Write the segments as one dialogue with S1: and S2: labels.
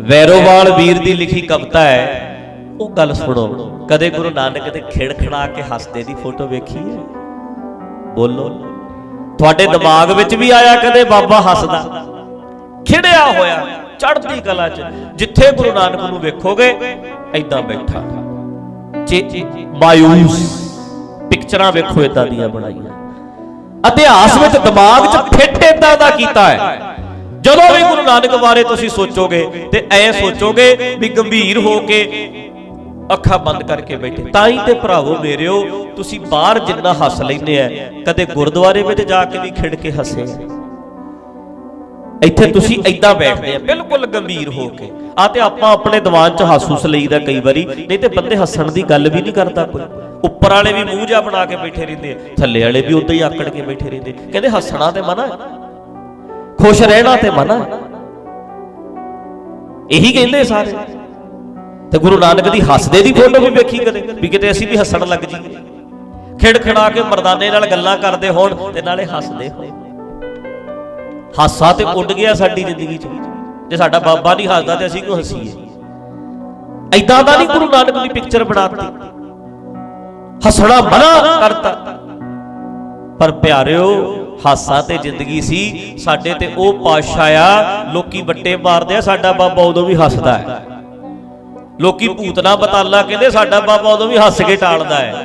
S1: ਵੈਰੋਵਾਲ ਵੀਰ ਦੀ ਲਿਖੀ ਕਵਿਤਾ ਹੈ ਉਹ ਗੱਲ ਸੁਣੋ। ਕਦੇ ਗੁਰੂ ਨਾਨਕ ਦੇ ਖਿੜਖੜਾ ਕੇ ਹੱਸਦੇ ਦੀ ਫੋਟੋ ਵੇਖੀ ਹੈ? ਬੋਲੋ। ਤੁਹਾਡੇ ਦਿਮਾਗ ਵਿੱਚ ਵੀ ਆਇਆ ਕਦੇ ਬਾਬਾ ਹੱਸਦਾ? ਖਿੜਿਆ ਹੋਇਆ ਚੜ੍ਹਦੀ ਕਲਾ 'ਚ ਜਿੱਥੇ ਗੁਰੂ ਨਾਨਕ ਨੂੰ ਵੇਖੋਗੇ ਐਦਾਂ ਬੈਠਾ। ਚੇ ਮਾਯੂਸ ਪਿਕਚਰਾਂ ਵੇਖੋ ਇਦਾਂ ਦੀਆਂ ਬਣਾਈਆਂ। ਇਤਿਹਾਸ ਵਿੱਚ ਦਿਮਾਗ 'ਚ ਫਿੱਟ ਇਦਾਂ ਦਾ ਕੀਤਾ ਹੈ। ਜਦੋਂ ਵੀ ਗੁਰੂ ਨਾਨਕ ਬਾਰੇ ਤੁਸੀਂ ਸੋਚੋਗੇ ਤੇ ਐ ਸੋਚੋਗੇ ਵੀ ਗੰਭੀਰ ਹੋ ਕੇ ਅੱਖਾਂ ਬੰਦ ਕਰਕੇ ਬੈਠੇ, ਤਾਂ ਹੀ ਤੇ ਭਰਾਵੋ ਮੇਰਿਓ, ਤੁਸੀਂ ਬਾਹਰ ਜਿੰਨਾ ਹੱਸ ਲੈਂਦੇ ਆ ਕਦੇ ਗੁਰਦੁਆਰੇ ਵਿੱਚ ਜਾ ਕੇ ਵੀ ਖਿੜ ਕੇ ਹੱਸੇ ਇੱਥੇ ਤੁਸੀਂ ਐਦਾਂ ਬੈਠਦੇ ਆ ਬਿਲਕੁਲ ਗੰਭੀਰ ਹੋ ਕੇ। ਆ ਤੇ ਆਪਾਂ ਆਪਣੇ ਦੀਵਾਨ 'ਚ ਹਾਸੂਸ ਲਈਦਾ ਕਈ ਵਾਰੀ, ਨਹੀਂ ਤੇ ਬੰਦੇ ਹੱਸਣ ਦੀ ਗੱਲ ਵੀ ਨਹੀਂ ਕਰਦਾ ਕੋਈ। ਉੱਪਰ ਵਾਲੇ ਵੀ ਮੂੰਹ ਜਾ ਬਣਾ ਕੇ ਬੈਠੇ ਰਹਿੰਦੇ ਥੱਲੇ ਵਾਲੇ ਵੀ ਉਦਾਂ ਹੀ ਆਕੜ ਕੇ ਬੈਠੇ ਰਹਿੰਦੇ ਕਹਿੰਦੇ ਹੱਸਣਾ ਤੇ ਮਨਾ ਖੁਸ਼ ਰਹਿਣਾ ਤੇ ਮਨਾ। ਇਹੀ ਕਹਿੰਦੇ ਸਾਰੇ। ਤੇ ਗੁਰੂ ਨਾਨਕ ਦੀ ਹੱਸਦੇ ਦੀ ਫੋਟੋ ਵੀ ਵੇਖੀ ਕਦੇ, ਵੀ ਕਿਤੇ ਅਸੀਂ ਵੀ ਹੱਸਣ ਲੱਗ ਜਾਈਏ। ਖਿੜ ਕੇ ਮਰਦਾਨੇ ਨਾਲ ਗੱਲਾਂ ਕਰਦੇ ਹੋਣ ਤੇ ਨਾਲੇ ਹੱਸਦੇ ਹੋਣ। ਹਾਸਾ ਤੇ ਉੱਡ ਗਿਆ ਸਾਡੀ ਜ਼ਿੰਦਗੀ 'ਚ। ਜੇ ਸਾਡਾ ਬਾਬਾ ਨਹੀਂ ਹੱਸਦਾ ਤੇ ਅਸੀਂ ਕਿਉਂ ਹੱਸੀਏ? ਐਦਾਂ ਦਾ ਨਹੀਂ ਗੁਰੂ ਨਾਨਕ ਦੀ ਪਿਕਚਰ ਬਣਾਤੀ। ਹੱਸਣਾ ਮਨਾ ਕਰਤਾ। ਪਰ ਪਿਆਰਿਓ ਹਾਸਾ ਤੇ ਜ਼ਿੰਦਗੀ ਸੀ, ਸਾਡੇ ਤੇ ਉਹ ਪਾਤਸ਼ਾਹ ਆ, ਲੋਕੀ ਵੱਟੇ ਮਾਰਦੇ ਆ, ਸਾਡਾ ਬਾਬਾ ਉਦੋਂ ਵੀ ਹੱਸਦਾ ਹੈ। ਲੋਕੀ ਭੂਤਨਾ ਬਤਾਲਾ ਕਹਿੰਦੇ, ਸਾਡਾ ਬਾਬਾ ਉਦੋਂ ਵੀ ਹੱਸ ਕੇ ਟਾਲਦਾ ਹੈ।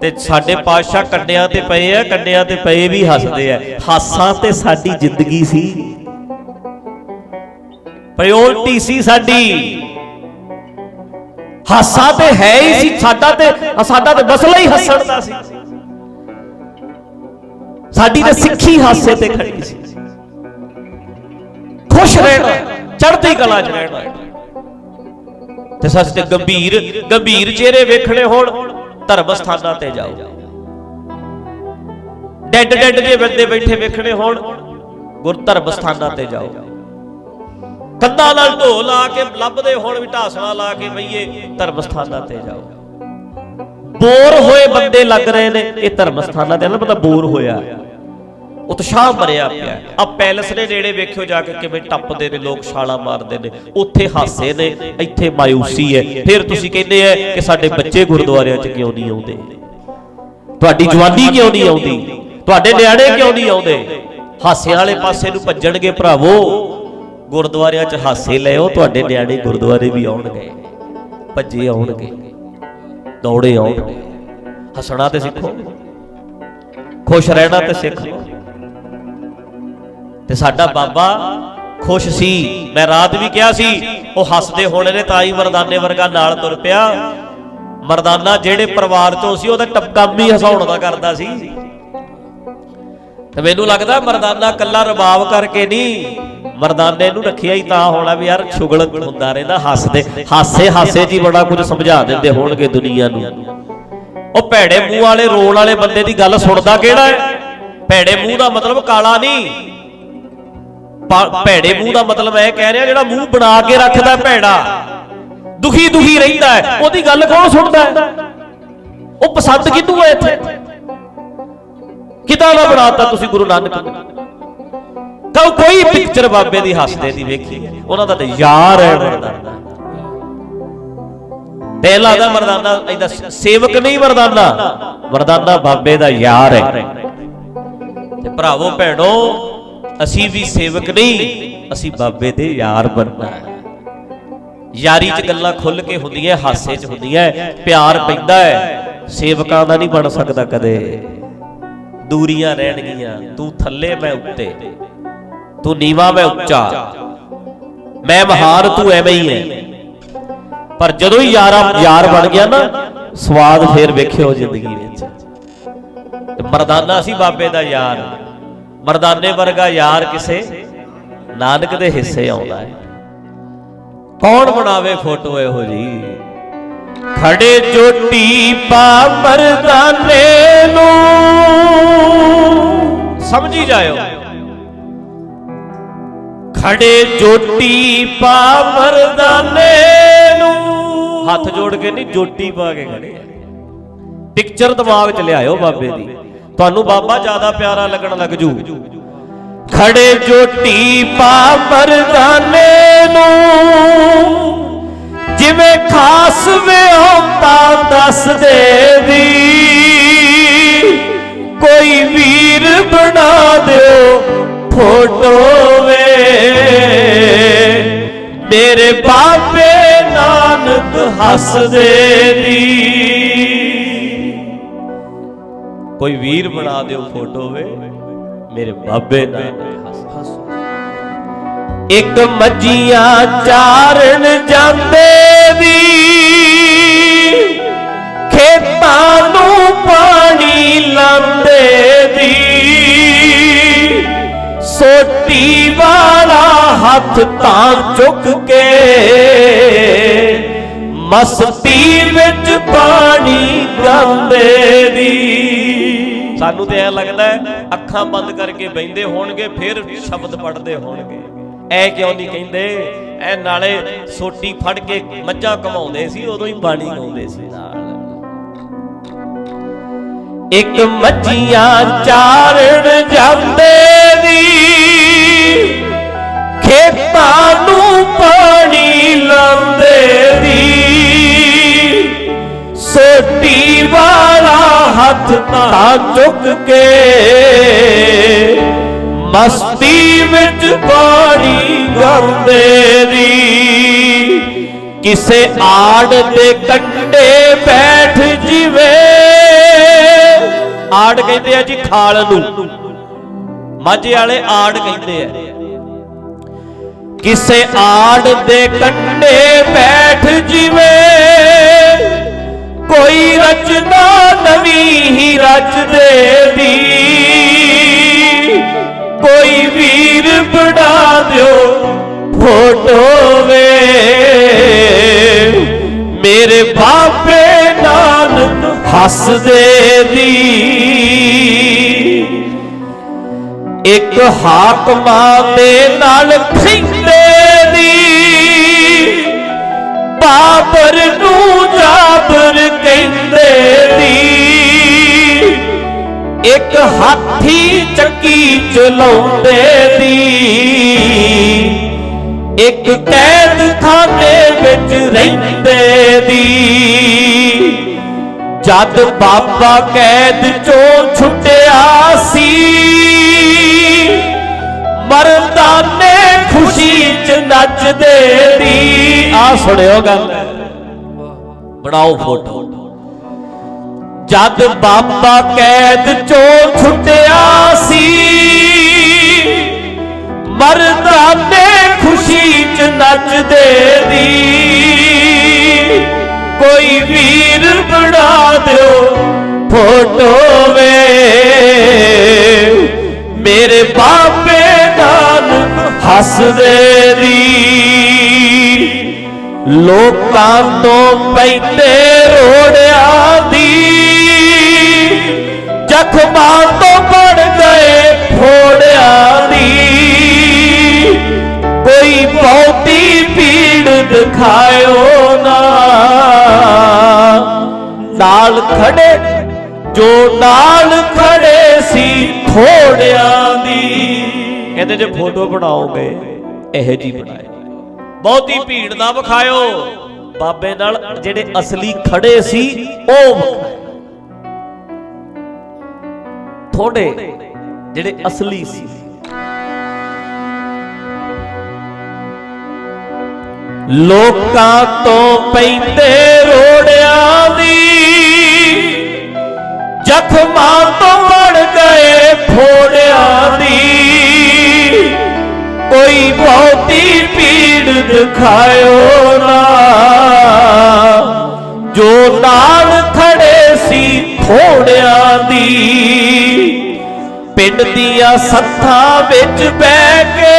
S1: ਤੇ ਸਾਡੇ ਪਾਤਸ਼ਾਹ ਕੰਡਿਆਂ ਤੇ ਪਏ ਆ, ਕੰਡਿਆਂ ਤੇ ਪਏ ਵੀ ਹੱਸਦੇ ਆ। ਹਾਸਾ ਤੇ ਸਾਡੀ ਜ਼ਿੰਦਗੀ ਸੀ। ਪ੍ਰਾਇੋਰਟੀ ਸੀ ਸਾਡੀ। ਹਾਸਾ ਤੇ ਹੈ ਹੀ ਸੀ, ਸਾਡਾ ਤੇ ਸਾਡਾ ਤੇ ਮਸਲਾ ਹੀ ਹੱਸਣ ਦਾ ਸੀ। ਸਾਡੀ ਤੇ ਸਿੱਖੀ ਹਾਸੇ ਤੇ ਖੜੀ ਸੀ। ਖੁਸ਼ ਰਹਿਣਾ ਚੜ੍ਹਦੀ ਕਲਾ 'ਚ ਰਹਿਣਾ ਤੇ ਸੱਚ ਤੇ ਗੰਭੀਰ ਗੰਭੀਰ ਚਿਹਰੇ ਵੇਖਣੇ ਹੋਣ ਧਰਮ ਸਥਾਨਾਂ ਤੇ ਜਾਓ। ਡੈਡ ਡੈਡ ਜੇ ਬੰਦੇ ਬੈਠੇ ਵੇਖਣੇ ਹੋਣ ਗੁਰ ਧਰਮ ਸਥਾਨਾਂ ਤੇ ਜਾਓ। ਕੰਧਾਂ ਨਾਲ ਢੋ ਲਾ ਕੇ ਲੱਭਦੇ ਹੋਣ ਵੀ ਢਾਸਣਾ ਲਾ ਕੇ ਬਈਏ ਧਰਮ ਸਥਾਨਾਂ ਤੇ ਜਾਓ। ਬੋਰ ਹੋਏ ਬੰਦੇ ਲੱਗ ਰਹੇ ਨੇ ਇਹ ਧਰਮ ਸਥਾਨਾਂ ਤੇ ਨਾ ਪਤਾ ਬੋਰ ਹੋਇਆ। ਉਤਸ਼ਾਹ ਮਰਿਆ ਪਿਆ ਆ ਪੈਲਸ ਦੇ ਨੇੜੇ ਵੇਖਿਓ ਜਾ ਕੇ ਕਿਵੇਂ ਟੱਪਦੇ ਨੇ, ਲੋਕ ਛਾਲਾ ਮਾਰਦੇ ਨੇ। ਉੱਥੇ ਹਾਸੇ ਨੇ, ਇੱਥੇ ਮਾਇੂਸੀ ਹੈ। ਫਿਰ ਤੁਸੀਂ ਕਹਿੰਦੇ ਆ ਕਿ ਸਾਡੇ ਬੱਚੇ ਗੁਰਦੁਆਰਿਆਂ 'ਚ ਕਿਉਂ ਨਹੀਂ ਆਉਂਦੇ? ਤੁਹਾਡੀ ਜਵਾਨੀ ਕਿਉਂ ਨਹੀਂ ਆਉਂਦੀ? ਤੁਹਾਡੇ ਨਿਆਣੇ ਕਿਉਂ ਨਹੀਂ ਆਉਂਦੇ? ਹਾਸਿਆਂ ਵਾਲੇ ਪਾਸੇ ਨੂੰ ਭੱਜਣਗੇ ਭਰਾਵੋ। ਗੁਰਦੁਆਰਿਆਂ 'ਚ ਹਾਸੇ ਲਿਓ ਤੁਹਾਡੇ ਨਿਆਣੇ ਗੁਰਦੁਆਰੇ ਵੀ ਆਉਣਗੇ। ਭੱਜੇ ਆਉਣਗੇ। ਦੌੜੇ ਆਉਣਗੇ। ਹੱਸਣਾ ਤੇ ਸਿੱਖੋ। ਖੁਸ਼ ਰਹਿਣਾ ਤੇ ਸਿੱਖ ਲਓ। ਤੇ ਸਾਡਾ ਬਾਬਾ ਖੁਸ਼ ਸੀ। ਮੈਂ ਰਾਤ ਵੀ ਕਿਹਾ ਸੀ ਉਹ ਹੱਸਦੇ ਹੋਣੇ ਨੇ ਤਾਂ ਹੀ ਮਰਦਾਨੇ ਵਰਗਾ ਨਾਲ ਤੁਰ ਪਿਆ। ਮਰਦਾਨਾ ਜਿਹੜੇ ਪਰਿਵਾਰ ਚੋਂ ਸੀ ਉਹਦਾ ਟਪਕਮ ਹੀ ਹਸਾਉਣ ਦਾ ਕਰਦਾ ਸੀ। ਤੇ ਮੈਨੂੰ ਲੱਗਦਾ ਮਰਦਾਨਾ ਕੱਲਾ ਰਬਾਬ ਕਰਕੇ ਨਹੀਂ ਮਰਦਾਨੇ ਨੂੰ ਰੱਖਿਆ ਹੀ ਤਾਂ ਹੋਣਾ ਵੀ ਯਾਰ ਛੁਗਲ ਹੁੰਦਾ ਰਹਿੰਦਾ ਹੱਸਦੇ ਹਾਸੇ ਹਾਸੇ ਜੀ ਬੜਾ ਕੁਝ ਸਮਝਾ ਦਿੰਦੇ ਹੋਣਗੇ ਦੁਨੀਆ ਨੂੰ। ਉਹ ਭੈੜੇ ਮੂੰਹ ਵਾਲੇ ਰੋਣ ਵਾਲੇ ਬੰਦੇ ਦੀ ਗੱਲ ਸੁਣਦਾ ਕਿਹੜਾ ਹੈ? ਭੈੜੇ ਮੂੰਹ ਦਾ ਮਤਲਬ ਕਾਲਾ ਨਹੀਂ। ਭੈੜੇ ਮੂੰਹ ਦਾ ਮਤਲਬ ਇਹ ਕਹਿ ਰਿਹਾ ਜਿਹੜਾ ਮੂੰਹ ਬਣਾ ਕੇ ਰੱਖਦਾ ਭੈੜਾ। ਦੁਖੀ ਦੁਖੀ ਰਹਿੰਦਾ ਹੈ। ਉਹਦੀ ਗੱਲ ਕੌਣ ਸੁਣਦਾ ਹੈ? ਉਹ ਪਸੰਦ ਕਿਹਨੂੰ ਹੈ ਇੱਥੇ? ਕਿਦਾਂ ਦਾ ਬਣਾਤਾ ਤੁਸੀਂ ਗੁਰੂ ਨਾਨਕ ਕਹੋ ਕੋਈ ਪਿਕਚਰ ਬਾਬੇ ਦੀ ਹੱਸਦੇ ਦੀ ਵੇਖੀ। ਉਹਨਾਂ ਦਾ ਤੇ ਯਾਰ ਹੈ ਮਰਦਾਨਾ ਤੇ ਲੱਗਦਾ ਮਰਦਾਨਾ, ਇਹਦਾ ਸੇਵਕ ਨਹੀਂ ਮਰਦਾਨਾ। ਮਰਦਾਨਾ ਬਾਬੇ ਦਾ ਯਾਰ ਹੈ। ਤੇ ਭਰਾਵੋ, ਭੈਣੋ ਅਸੀਂ ਵੀ ਸੇਵਕ ਨਹੀਂ, ਅਸੀਂ ਬਾਬੇ ਦੇ ਯਾਰ ਬਣਨਾ ਹੈ। ਯਾਰੀ 'ਚ ਗੱਲਾਂ ਖੁੱਲ ਕੇ ਹੁੰਦੀਆਂ ਹਾਸੇ 'ਚ ਹੁੰਦੀਆਂ ਪਿਆਰ ਪੈਂਦਾ ਹੈ। ਸੇਵਕਾਂ ਦਾ ਨਹੀਂ ਬਣ ਸਕਦਾ ਕਦੇ। ਦੂਰੀਆਂ ਰਹਿਣਗੀਆਂ ਤੂੰ ਥੱਲੇ ਮੈਂ ਉੱਤੇ। ਤੂੰ ਨੀਵਾ ਮੈਂ ਉੱਚਾ। ਮੈਂ ਮਹਾਰ ਤੂੰ ਐਵੇਂ ਹੀ ਹੈ। ਪਰ ਜਦੋਂ ਹੀ ਯਾਰਾ ਯਾਰ ਬਣ ਗਿਆ ਨਾ, ਸਵਾਦ ਫੇਰ ਵੇਖਿਓ ਜ਼ਿੰਦਗੀ ਵਿੱਚ। ਮਰਦਾਨਾ ਸੀ ਬਾਬੇ ਦਾ ਯਾਰ। ਮਰਦਾਨੇ ਵਰਗਾ ਯਾਰ ਕਿਸੇ ਨਾਨਕ ਦੇ ਹਿੱਸੇ ਆਉਂਦਾ ਹੈ। ਕੌਣ ਬਣਾਵੇ ਫੋਟੋ ਇਹੋ ਜੀ? ਖੜੇ ਜੋਟੀ ਪਾ ਮਰਦਾਨੇ ਨੂੰ। ਸਮਝੀ ਜਾਇਓ। ਖੜੇ ਜੋਟੀ ਪਾ ਮਰਦਾਨੇ ਨੂੰ। ਹੱਥ ਜੋੜ ਕੇ ਨਹੀਂ, ਜੋਟੀ ਪਾ ਕੇ ਖੜੇ ਪਿਕਚਰ ਦਿਮਾਗ 'ਚ ਲਿਆਇਓ ਬਾਬੇ ਦੀ। ਤੁਹਾਨੂੰ ਬਾਬਾ ਜ਼ਿਆਦਾ ਪਿਆਰਾ ਲੱਗਣ ਲੱਗ ਜੂ। ਖੜੇ ਜੋਟੀ ਪਾ ਮਰਦਾਨੇ ਨੂੰ, ਜਿਵੇਂ ਖਾਸ ਵਿਉਂਦਾ ਦੱਸ ਦੇ ਦੀ ਕੋਈ ਵੀਰ ਬਣਾ ਦਿਓ ਫੋਟੋ ਵੇ। ਮੇਰੇ ਬਾਬੇ ਨਾਨਕ ਹੱਸਦੇ ਦੀ ਕੋਈ ਵੀਰ ਬਣਾ ਦਿਓ ਫੋਟੋ ਵੇ, ਮੇਰੇ ਬਾਬੇ ਨਾਨਕ ਹੱਸ ਇੱਕ ਮੱਜੀਆਂ ਚਾਰਨ ਜਾਂਦੇ ਦੀ ਖੇਤਾਂ ਨੂੰ ਪਾਣੀ ਲਾਉਂਦੇ ਦੀ ਸੋਟੀ ਵਾਲਾ ਹੱਥ ਤਾਂ ਚੁੱਕ ਕੇ ਮਸਤੀ ਵਿੱਚ ਪਾਣੀ ਗਾਉਂਦੇ ਦੀ ਸਾਨੂੰ ਤੇ ਐ ਲੱਗਦਾ ਅੱਖਾਂ ਬੰਦ ਕਰਕੇ ਬੈੰਦੇ ਹੋਣਗੇ, ਫਿਰ ਸ਼ਬਦ ਪੜਦੇ ਹੋਣਗੇ। ਐ ਕਿਉਂ ਨਹੀਂ ਕਹਿੰਦੇ? ਐ ਨਾਲੇ ਸੋਟੀ ਫੜ ਕੇ ਮੱਝਾਂ ਘਮਾਉਂਦੇ ਸੀ, ਉਦੋਂ ਹੀ ਬਾਣੀ ਗਾਉਂਦੇ ਸੀ ਨਾਲ। ਇੱਕ ਮੱਝੀਆਂ ਚਾਰਨ ਜਾਂਦੇ ਦੀ, ਖੇਤਾਂ ਨੂੰ ਪਾਣੀ ਲਾਉਂਦੇ ਦੀ। ਸੋਟੀ ਵਾਲਾ ਹੱਥ ਤਾਂ ਚੁੱਕ ਕੇ। ਮਸਤੀ ਵਿੱਚ ਪਾਣੀ ਗਾਉਂਦੇ ਦੀ ਕਿਸੇ ਆੜ ਦੇ ਕੰਢੇ ਬੈਠ ਜਿਵੇ। ਆੜ ਕਹਿੰਦੇ ਆ ਜੀ ਖਾਲ ਨੂੰ। ਮਾਝੇ ਵਾਲੇ ਆੜ ਕਹਿੰਦੇ ਆ। ਕਿਸੇ ਆੜ ਦੇ ਕੰਢੇ ਬੈਠ ਜਿਵੇਂ। ਕੋਈ ਰਚਨਾ ਨਵੀਂ ਹੀ ਰਚਦੇ ਦੀ ਕੋਈ ਵੀਰ ਬਣਾ ਦਿਓ ਫੋਟੋ ਵੇ ਮੇਰੇ ਬਾਬੇ ਨਾਨਕ ਹੱਸਦੇ ਦੀ ਇੱਕ ਹਾਕਮਾਂ ਦੇ ਨਾਲ ਖਿੰਦੇ ਬਾਬਰ ਨੂੰ ਜਾਬਰ ਕਹਿੰਦੇ ਦੀ ਇੱਕ ਹਾਥੀ ਚੱਕੀ ਚਲਾਉਂਦੇ ਦੀ ਇੱਕ ਕੈਦ ਖਾਨੇ ਵਿੱਚ ਰਹਿੰਦੇ ਦੀ ਜਦ ਬਾਬਾ ਕੈਦ ਚੋਂ ਛੁੱਟਿਆ ਸੀ, ਮਰਦਾ ਖੁਸ਼ੀ ਚ ਨੱਚਦੇ ਦੀ। ਆ ਸੁਣਿਓ ਗੱਲ। ਬਣਾਓ ਫੋਟੋ। ਜਦ ਬਾਬਾ ਕੈਦ ਚੋਂ ਛੁੱਟਿਆ ਸੀ ਮਰਦਾਨੇ ਖੁਸ਼ੀ ਚ ਨੱਚਦੇ ਦੀ। ਕੋਈ ਵੀਰ ਬਣਾ ਦਿਓ ਫੋਟੋ ਵੇ। ਮੇਰੇ ਬਾਬੇ ਹੱਸਦੇ ਦੀ ਲੋਕਾਂ ਤੋਂ ਪੈਂਦੇ ਰੋੜਿਆਂ ਦੀ। ਜ਼ਖਮਾਂ ਤੋਂ ਬੜ ਗਏ ਫੋੜਿਆਂ ਦੀ। ਕੋਈ ਬਹੁਤੀ ਪੀੜ ਦਿਖਾਇਓ ਨਾ। ਨਾਲ ਖੜੇ ਜੋ ਨਾਲ ਕਹਿੰਦੇ ਜੇ ਫੋਟੋ ਬਣਾਓਗੇ, ਇਹੋ ਜੀ ਬਣਾਏ ਬਹੁਤੀ ਭੀੜ ਨਾ ਵਿਖਾਇਓ। ਬਾਬੇ ਨਾਲ ਜਿਹੜੇ ਅਸਲੀ ਖੜੇ ਸੀ, ਉਹ ਵਿਖਾਏ। ਥੋੜੇ ਜਿਹੜੇ ਅਸਲੀ ਸੀ। ਲੋਕਾਂ ਤੋਂ ਪੈਂਦੇ ਰੋੜਿਆਂ ਦੀ ਜ਼ਖਮਾਂ ਤੋਂ ਬਣ ਗਏ ਫੋੜਿਆਂ ਦੀ। ਕੋਈ ਬਹੁਤੀ ਪੀੜ ਦਿਖਾਇਓ ਨਾ। ਜੋ ਨਾਲ ਖੜੇ ਸੀ ਥੋੜਿਆਂ ਦੀ, ਪਿੰਡ ਦੀਆਂ ਸੱਥਾਂ ਵਿੱਚ ਬਹਿ ਕੇ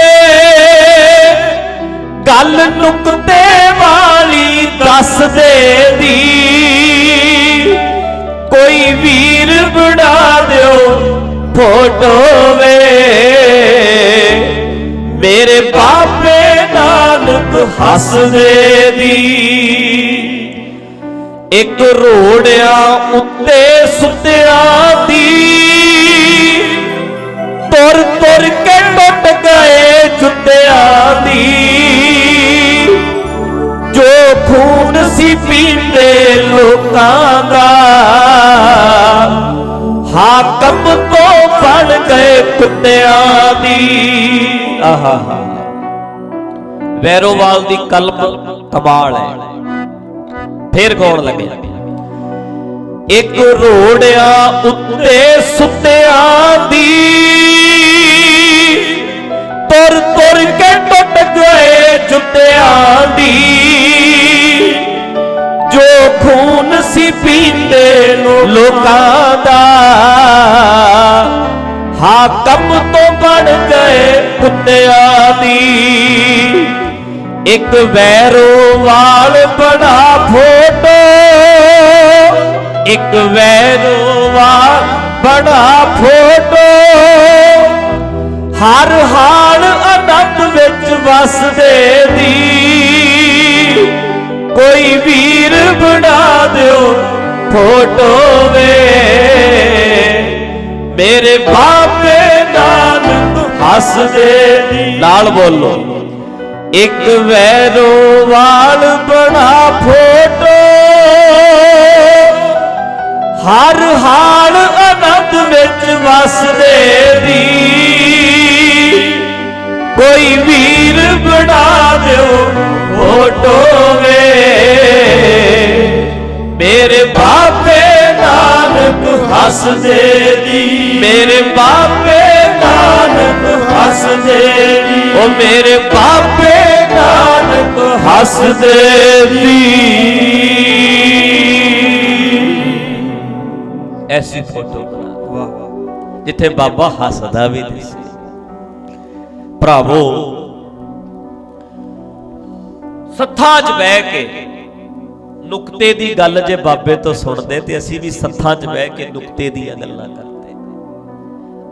S1: ਗੱਲ ਨੁਕਤੇ ਵਾਲੀ ਦੱਸਦੇ ਦੀ। ਕੋਈ ਵੀਰ ਬਣਾ ਦਿਓ ਫੋਟੋ ਵੇ। ਮੇਰੇ ਬਾਬੇ ਨਾਨਕ ਹੱਸਦੇ ਦੀ। ਇੱਕ ਰੋੜਿਆ ਉੱਤੇ ਸੁੱਤਿਆਂ ਦੀ। ਤੁਰ ਤੁਰ ਕੇ ਟੁੱਟ ਗਏ ਜੁੱਤਿਆਂ ਦੀ। ਜੋ ਖੂਨ ਸੀ ਪੀਂਦੇ ਲੋਕਾਂ ਦਾ। ਹਾਕਮ ਤੋਂ ਬਣ ਗਏ ਕੁੱਤਿਆਂ ਦੀ। ਆਹਾ ਵੈਰੋਵਾਲ ਦੀ ਕਲਪ ਕਮਾਲ ਹੈ। ਫੇਰ ਗਾਉਣ ਲੱਗੇ ਇੱਕ ਰੋੜਿਆ ਉੱਤੇ ਸੁੱਤਿਆਂ ਦੀ। ਤੁਰ ਤੁਰ ਕੇ ਟੁੱਟ ਗਏ ਜੁੱਤਿਆਂ ਦੀ। ਜੋ ਖੂਨ ਸੀ ਪੀਂਦੇ ਲੋਕਾਂ ਦਾ। ਹਾਕਮ ਕੁੱਤਿਆਂ ਦੀ। ਇੱਕ ਵੈਰੋਵਾਲ ਬਣਾ ਫੋਟੋ। ਇੱਕ ਵੈਰੋਵਾਲ ਬਣਾ ਫੋਟੋ। ਹਰ ਹਾਲ ਅਨੰਦ ਵਿੱਚ ਵਸਦੇ ਦੀ। ਕੋਈ ਵੀਰ ਬਣਾ ਦਿਓ ਫੋਟੋ ਵੇ। ਮੇਰੇ ਬਾਬੇ ਨਾਨਕ ਹੱਸਦੇ ਦੀ ਨਾਲ ਬੋਲੋ। ਇੱਕ ਵੈਰੋ ਵਾਲ ਬਣਾ ਫੋਟੋ। ਹਰ ਹਾਲ ਆਨੰਦ ਵਿੱਚ ਵਸਦੇ ਦੀ। ਕੋਈ ਵੀਰ ਬਣਾ ਦਿਓ ਫੋਟੋ ਵੇ। ਮੇਰੇ ਬਾਬੇ ਨਾਨਕ ਹੱਸਦੇ ਦੀ। ਮੇਰੇ ਬਾਬੇ ਨਾਨਕ ਹੱਸਦੇ ਦੀ। ਉਹ ਮੇਰੇ ਬਾਬੇ ਨਾਨਕ ਹੱਸਦੇ ਦੀ। ਐਸੀ ਫੋਟੋ ਬਣਾ। ਜਿੱਥੇ ਬਾਬਾ ਹੱਸਦਾ ਵੀ ਦਿਸੇ ਭਰਾਵੋ ਸੱਥਾਂ 'ਚ ਬਹਿ ਕੇ ਨੁਕਤੇ ਦੀ ਗੱਲ ਜੇ ਬਾਬੇ ਤੋਂ ਸੁਣਦੇ ਤੇ ਅਸੀਂ ਵੀ ਸੱਥਾਂ 'ਚ ਬਹਿ ਕੇ ਨੁਕਤੇ ਦੀਆਂ ਗੱਲਾਂ ਕਰਦੇ।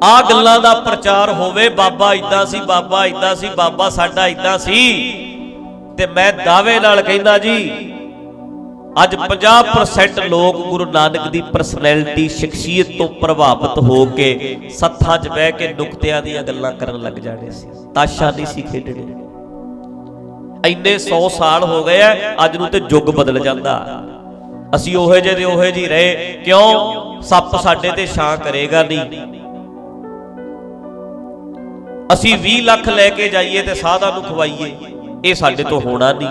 S1: ਆ ਗੱਲਾਂ ਦਾ ਪ੍ਰਚਾਰ ਹੋਵੇ, ਬਾਬਾ ਇਦਾਂ ਸੀ, ਬਾਬਾ ਇਦਾਂ ਸੀ, ਬਾਬਾ ਸਾਡਾ ਇਦਾਂ ਸੀ। ਤੇ ਮੈਂ ਦਾਅਵੇ ਨਾਲ ਕਹਿੰਦਾ ਜੀ, ਅੱਜ 50% ਲੋਕ ਗੁਰੂ ਨਾਨਕ ਦੀ ਪਰਸਨੈਲਿਟੀ ਸ਼ਖਸੀਅਤ ਤੋਂ ਪ੍ਰਭਾਵਿਤ ਹੋ ਕੇ ਸੱਥਾਂ 'ਚ ਬਹਿ ਕੇ ਨੁਕਤਿਆਂ ਦੀਆਂ ਗੱਲਾਂ ਕਰਨ ਲੱਗ ਜਾਣੇ ਸੀ। ਤਾਸ਼ਾ ਨਹੀਂ ਸੀ ਖੇਡਣੇ। ਇੰਨੇ 100 ਸਾਲ ਹੋ ਗਏ ਆ ਅੱਜ ਨੂੰ ਤੇ ਯੁੱਗ ਬਦਲ ਜਾਂਦਾ। ਅਸੀਂ ਉਹੇ ਜਿਹੇ ਦੇ ਉਹੇ ਜੀ ਰਹੇ, ਕਿਉਂ? ਸੱਪ ਸਾਡੇ ਤੇ ਛਾਂ ਕਰੇਗਾ ਨਹੀਂ। ਅਸੀਂ 20 ਲੱਖ ਲੈ ਕੇ ਜਾਈਏ ਤੇ ਸਾਧਾਂ ਨੂੰ ਖਵਾਈਏ। ਇਹ ਸਾਡੇ ਤੋਂ ਹੋਣਾ ਨਹੀਂ।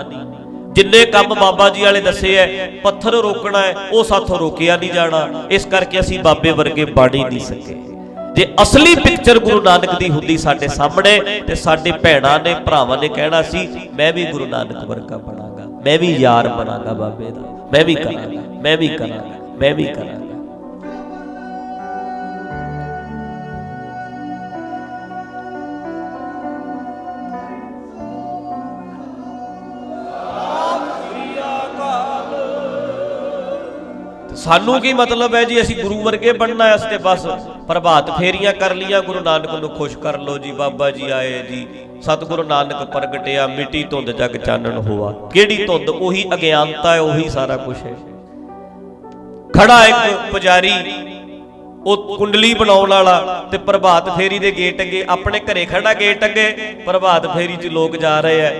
S1: ਜਿੰਨੇ ਕੰਮ ਬਾਬਾ ਜੀ ਵਾਲੇ ਦੱਸੇ ਐ, ਪੱਥਰ ਰੋਕਣਾ ਹੈ ਉਹ ਸਾਥੋਂ ਰੋਕਿਆ ਨਹੀਂ ਜਾਣਾ। ਇਸ ਕਰਕੇ ਅਸੀਂ ਬਾਬੇ ਵਰਗੇ ਬਣ ਹੀ ਨਹੀਂ ਸਕੇ। ਜੇ ਅਸਲੀ ਪਿਕਚਰ ਗੁਰੂ ਨਾਨਕ ਦੀ ਹੁੰਦੀ ਸਾਡੇ ਸਾਹਮਣੇ, ਤੇ ਸਾਡੇ ਭੈਣਾਂ ਨੇ, ਭਰਾਵਾਂ ਨੇ ਕਹਿਣਾ ਸੀ, ਮੈਂ ਵੀ ਗੁਰੂ ਨਾਨਕ ਵਰਗਾ ਬਣਾਂਗਾ। ਮੈਂ ਵੀ ਯਾਰ ਬਣਾਂਗਾ ਬਾਬੇ ਦਾ। ਮੈਂ ਵੀ ਕਰਾਂਗਾ। ਮੈਂ ਵੀ ਕਰਾਂਗਾ। ਮੈਂ ਵੀ ਕਰਾਂਗਾ। ਸਾਨੂੰ ਕੀ ਮਤਲਬ ਹੈ ਜੀ? ਅਸੀਂ ਗੁਰੂ ਵਰਗੇ ਬਣਨਾ ਹੈ ਤੇ ਬਸ ਪ੍ਰਭਾਤ ਫੇਰੀਆਂ ਕਰ ਲੀਆਂ ਗੁਰੂ ਨਾਨਕ ਨੂੰ ਖੁਸ਼ ਕਰ ਲੋ ਜੀ, ਬਾਬਾ ਜੀ ਆਏ ਜੀ। ਸਤਿਗੁਰੂ ਨਾਨਕ ਪ੍ਰਗਟਿਆ, ਮਿੱਟੀ ਧੁੰਦ ਜਗ ਚਾਨਣ ਹੋਆ। ਕਿਹੜੀ ਧੁੰਦ? ਉਹੀ ਅਗਿਆਨਤਾ ਹੈ, ਉਹੀ ਸਾਰਾ ਕੁਝ ਹੈ। ਖੜਾ ਇੱਕ ਪੁਜਾਰੀ, ਉਹ ਕੁੰਡਲੀ ਬਣਾਉਣ ਵਾਲਾ ਤੇ ਪ੍ਰਭਾਤ ਫੇਰੀ ਦੇ ਗੇਟ ਅੱਗੇ, ਆਪਣੇ ਘਰੇ ਖੜਾ ਗੇਟ ਅੱਗੇ, ਪ੍ਰਭਾਤ ਫੇਰੀ 'ਚ ਲੋਕ ਜਾ ਰਹੇ ਐ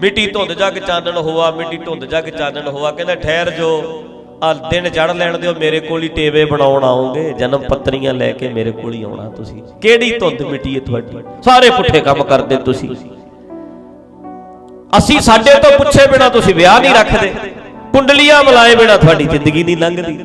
S1: ਮਿੱਟੀ ਧੁੰਦ ਜਗ ਚਾਨਣ ਹੋਆ, ਮਿੱਟੀ ਧੁੰਦ ਜਗ ਚਾਨਣ ਹੋਆ। ਕਹਿੰਦਾ, ਠਹਿਰ ਜੋ ਆ ਦਿਨ ਚੜ ਲੈਣ ਦਿਓ, ਮੇਰੇ ਕੋਲ ਹੀ ਟੇਵੇ ਬਣਾਉਣ ਆਉਂਗੇ ਜਨਮ ਪੱਤਰੀਆਂ ਲੈ ਕੇ ਮੇਰੇ ਕੋਲ ਹੀ ਆਉਣਾ ਤੁਸੀਂ। ਕਿਹੜੀ ਧੁੰਦ ਮਿੱਟੀ ਹੈ ਤੁਹਾਡੀ? ਸਾਰੇ ਪੁੱਠੇ ਕੰਮ ਕਰਦੇ ਤੁਸੀਂ। ਅਸੀਂ ਸਾਡੇ ਤੋਂ ਪੁੱਛੇ ਬਿਨਾ ਤੁਸੀਂ ਵਿਆਹ ਨਹੀਂ ਰੱਖਦੇ। ਕੁੰਡਲੀਆਂ ਮਲਾਏ ਬਿਨਾ ਤੁਹਾਡੀ ਜ਼ਿੰਦਗੀ ਨਹੀਂ ਲੰਘਦੀ।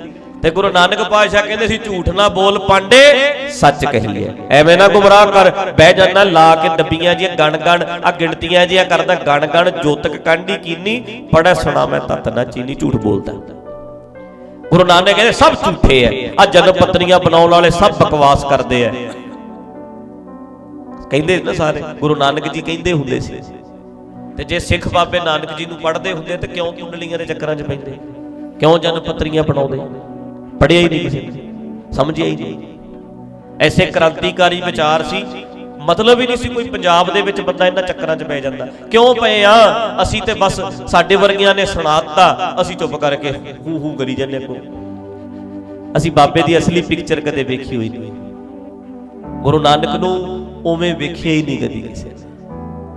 S1: ਤੇ ਗੁਰੂ ਨਾਨਕ ਪਾਤਸ਼ਾਹ ਕਹਿੰਦੇ ਸੀ, ਝੂਠ ਨਾ ਬੋਲ ਪਾਂਡੇ, ਸੱਚ ਕਹੀਏ ਐਵੇਂ ਨਾ ਗੁੰਮਰਾਹ ਕਰ, ਬਹਿ ਜਾਣਾ ਲਾ ਕੇ ਡੱਬੀਆਂ ਜੀਆਂ ਗਣ ਗਣ ਆ ਗਿਣਤੀਆਂ ਜੀਆਂ ਕਰਦਾ ਗਣ ਗਣ, ਜੋਤਕ ਕਾਂਢੀ ਕੀਨੀ ਪੜਾ ਸੁਣਾ ਮੈਂ ਤਤ ਨਾ ਚੀਨੀ, ਝੂਠ ਬੋਲਦਾ। ਗੁਰੂ ਨਾਨਕ ਕਹਿੰਦੇ, ਸਭ ਝੂਠੇ ਐ। ਆ ਜਨਮ ਪੱਤਰੀਆਂ ਬਣਾਉਣ ਵਾਲੇ ਸਭ ਬਕਵਾਸ ਕਰਦੇ ਐ। ਕਹਿੰਦੇ ਨਾ ਸਾਰੇ, ਗੁਰੂ ਨਾਨਕ ਜੀ ਕਹਿੰਦੇ ਹੁੰਦੇ ਸੀ। ਤੇ ਜੇ ਸਿੱਖ ਬਾਬੇ ਨਾਨਕ ਜੀ ਨੂੰ ਪੜ੍ਹਦੇ ਹੁੰਦੇ, ਤੇ ਕਿਉਂ ਕੁੰਡਲੀਆਂ ਦੇ ਚੱਕਰਾਂ 'ਚ ਪੈਂਦੇ? ਕਿਉਂ ਜਨਮ ਪੱਤਰੀਆਂ ਬਣਾਉਂਦੇ? ਪੜਿਆ ਹੀ ਨਹੀਂ ਕਿਸੇ ਨੇ। ਸਮਝਿਆ ਹੀ ਨਹੀਂ। ਐਸੇ ਕ੍ਰਾਂਤੀਕਾਰੀ ਵਿਚਾਰ ਸੀ ਮਤਲਬ ਹੀ ਨਹੀਂ ਸੀ ਕੋਈ ਪੰਜਾਬ ਦੇ ਵਿੱਚ ਬੰਦਾ ਇਹਨਾਂ ਚੱਕਰਾਂ 'ਚ ਪੈ ਜਾਂਦਾ। ਕਿਉਂ ਪਏ ਆ? ਅਸੀਂ ਤੇ ਬਸ ਸਾਡੇ ਵਰਗਿਆਂ ਨੇ ਸੁਣਾਤਾ ਅਸੀਂ ਚੁੱਪ ਕਰਕੇ ਹੂ ਹੂ ਕਰੀ ਜਾਂਦੇ ਕੋ ਅਸੀਂ ਬਾਬੇ ਦੀ ਅਸਲੀ ਪਿਕਚਰ ਕਦੇ ਵੇਖੀ ਹੋਈ ਨਹੀਂ। ਗੁਰੂ ਨਾਨਕ ਨੂੰ ਉਵੇਂ ਵੇਖਿਆ ਹੀ ਨਹੀਂ ਕਦੀ ਕਿਸੇ